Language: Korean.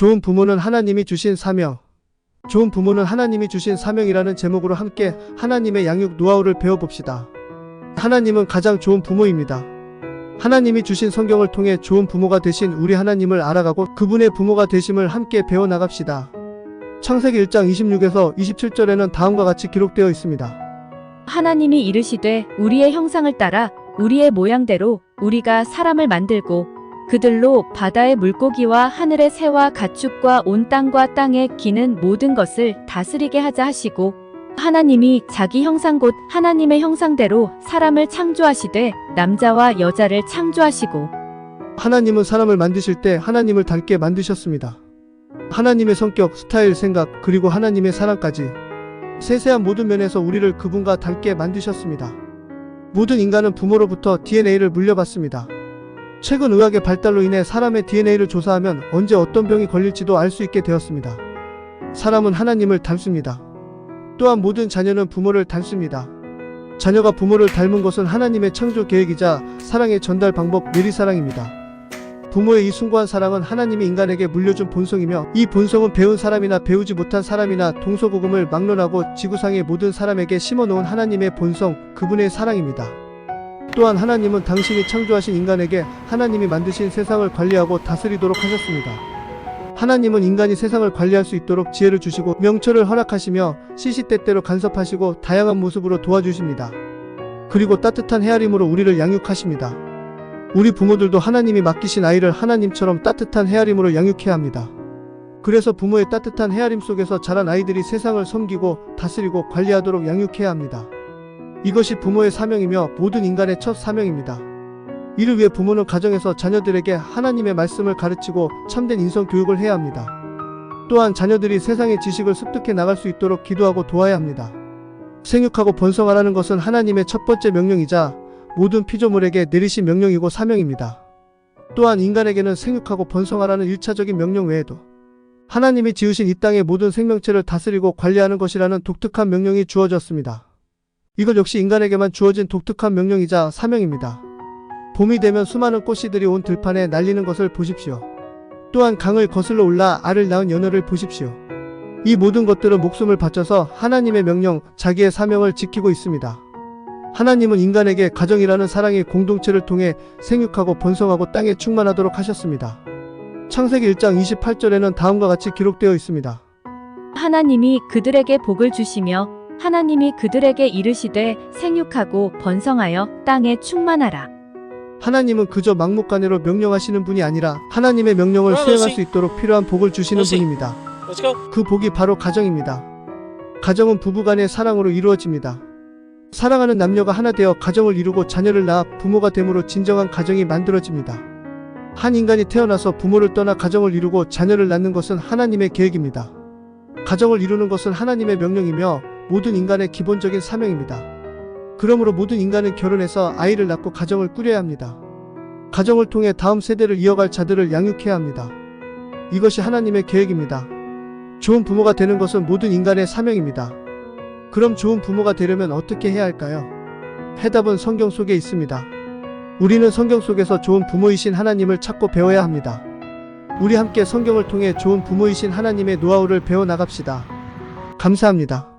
좋은 부모는 하나님이 주신 사명. 좋은 부모는 하나님이 주신 사명이라는 제목으로 함께 하나님의 양육 노하우를 배워봅시다. 하나님은 가장 좋은 부모입니다. 하나님이 주신 성경을 통해 좋은 부모가 되신 우리 하나님을 알아가고 그분의 부모가 되심을 함께 배워나갑시다. 창세기 1장 26에서 27절에는 다음과 같이 기록되어 있습니다. 하나님이 이르시되 우리의 형상을 따라 우리의 모양대로 우리가 사람을 만들고 그들로 바다의 물고기와 하늘의 새와 가축과 온 땅과 땅에 기는 모든 것을 다스리게 하자 하시고 하나님이 자기 형상 곧 하나님의 형상대로 사람을 창조하시되 남자와 여자를 창조하시고 하나님은 사람을 만드실 때 하나님을 닮게 만드셨습니다. 하나님의 성격, 스타일, 생각, 그리고 하나님의 사랑까지 세세한 모든 면에서 우리를 그분과 닮게 만드셨습니다. 모든 인간은 부모로부터 DNA를 물려받습니다. 최근 의학의 발달로 인해 사람의 DNA를 조사하면 언제 어떤 병이 걸릴지도 알 수 있게 되었습니다. 사람은 하나님을 닮습니다. 또한 모든 자녀는 부모를 닮습니다. 자녀가 부모를 닮은 것은 하나님의 창조 계획이자 사랑의 전달 방법 내리사랑입니다. 부모의 이 숭고한 사랑은 하나님이 인간에게 물려준 본성이며 이 본성은 배운 사람이나 배우지 못한 사람이나 동서고금을 막론하고 지구상의 모든 사람에게 심어놓은 하나님의 본성, 그분의 사랑입니다. 또한 하나님은 당신이 창조하신 인간에게 하나님이 만드신 세상을 관리하고 다스리도록 하셨습니다. 하나님은 인간이 세상을 관리할 수 있도록 지혜를 주시고 명철을 허락하시며 시시때때로 간섭하시고 다양한 모습으로 도와주십니다. 그리고 따뜻한 헤아림으로 우리를 양육하십니다. 우리 부모들도 하나님이 맡기신 아이를 하나님처럼 따뜻한 헤아림으로 양육해야 합니다. 그래서 부모의 따뜻한 헤아림 속에서 자란 아이들이 세상을 섬기고 다스리고 관리하도록 양육해야 합니다. 이것이 부모의 사명이며 모든 인간의 첫 사명입니다. 이를 위해 부모는 가정에서 자녀들에게 하나님의 말씀을 가르치고 참된 인성 교육을 해야 합니다. 또한 자녀들이 세상의 지식을 습득해 나갈 수 있도록 기도하고 도와야 합니다. 생육하고 번성하라는 것은 하나님의 첫 번째 명령이자 모든 피조물에게 내리신 명령이고 사명입니다. 또한 인간에게는 생육하고 번성하라는 1차적인 명령 외에도 하나님이 지으신 이 땅의 모든 생명체를 다스리고 관리하는 것이라는 독특한 명령이 주어졌습니다. 이것 역시 인간에게만 주어진 독특한 명령이자 사명입니다. 봄이 되면 수많은 꽃씨들이 온 들판에 날리는 것을 보십시오. 또한 강을 거슬러 올라 알을 낳은 연어를 보십시오. 이 모든 것들은 목숨을 바쳐서 하나님의 명령, 자기의 사명을 지키고 있습니다. 하나님은 인간에게 가정이라는 사랑의 공동체를 통해 생육하고 번성하고 땅에 충만하도록 하셨습니다. 창세기 1장 28절에는 다음과 같이 기록되어 있습니다. 하나님이 그들에게 복을 주시며 하나님이 그들에게 이르시되 생육하고 번성하여 땅에 충만하라. 하나님은 그저 막무가내로 명령하시는 분이 아니라 하나님의 명령을 수행할 수 있도록 필요한 복을 주시는 분입니다. 그 복이 바로 가정입니다. 가정은 부부간의 사랑으로 이루어집니다. 사랑하는 남녀가 하나 되어 가정을 이루고 자녀를 낳아 부모가 됨으로 진정한 가정이 만들어집니다. 한 인간이 태어나서 부모를 떠나 가정을 이루고 자녀를 낳는 것은 하나님의 계획입니다. 가정을 이루는 것은 하나님의 명령이며 모든 인간의 기본적인 사명입니다. 그러므로 모든 인간은 결혼해서 아이를 낳고 가정을 꾸려야 합니다. 가정을 통해 다음 세대를 이어갈 자들을 양육해야 합니다. 이것이 하나님의 계획입니다. 좋은 부모가 되는 것은 모든 인간의 사명입니다. 그럼 좋은 부모가 되려면 어떻게 해야 할까요? 해답은 성경 속에 있습니다. 우리는 성경 속에서 좋은 부모이신 하나님을 찾고 배워야 합니다. 우리 함께 성경을 통해 좋은 부모이신 하나님의 노하우를 배워 나갑시다. 감사합니다.